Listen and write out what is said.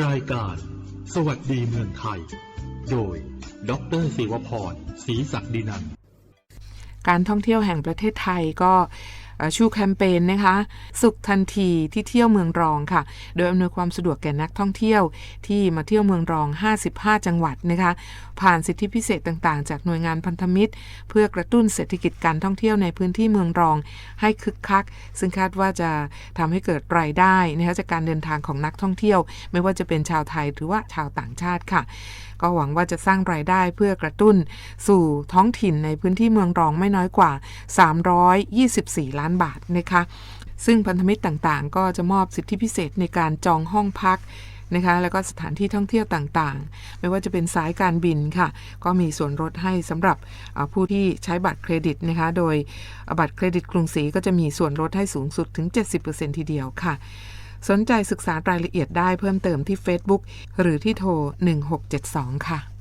รายการ สวัสดีเมืองไทย โดย ดรศิวพรศรีศักดินัน การท่องเที่ยวแห่งประเทศไทยก็ ชูแคมเปญนะคะ สุขทันทีที่เที่ยวเมืองรองค่ะ โดยอำนวยความสะดวกแก่นักท่องเที่ยวที่มาเที่ยวเมืองรอง 55 จังหวัดนะคะ ผ่านสิทธิพิเศษต่างๆ จากหน่วยงานพันธมิตร เพื่อกระตุ้นเศรษฐกิจการท่องเที่ยวในพื้นที่เมืองรอง ให้คึกคัก ซึ่งคาดว่าจะทำให้เกิดรายได้นะคะจากการเดินทางของนักท่องเที่ยว ไม่ว่าจะเป็นชาวไทยหรือว่าชาวต่างชาติค่ะ ก็หวังว่าจะสร้างรายได้เพื่อกระตุ้นสู่ท้องถิ่นในพื้นที่เมืองรองไม่น้อยกว่า 324 ล้านบาทนะคะ ซึ่งพันธมิตรต่างๆ ก็จะมอบสิทธิพิเศษในการจองห้องพักนะคะแล้วก็สถานที่ท่องเที่ยวต่างๆ ไม่ว่าจะเป็นสายการบินค่ะ ก็มีส่วนลดให้สำหรับผู้ที่ใช้บัตรเครดิตนะคะ โดยบัตรเครดิตกรุงศรีก็จะมีส่วนลดให้สูงสุดถึง 70%ทีเดียวค่ะ สนใจศึกษารายละเอียดได้เพิ่มเติมที่ Facebook หรือที่โทร 1672 ค่ะ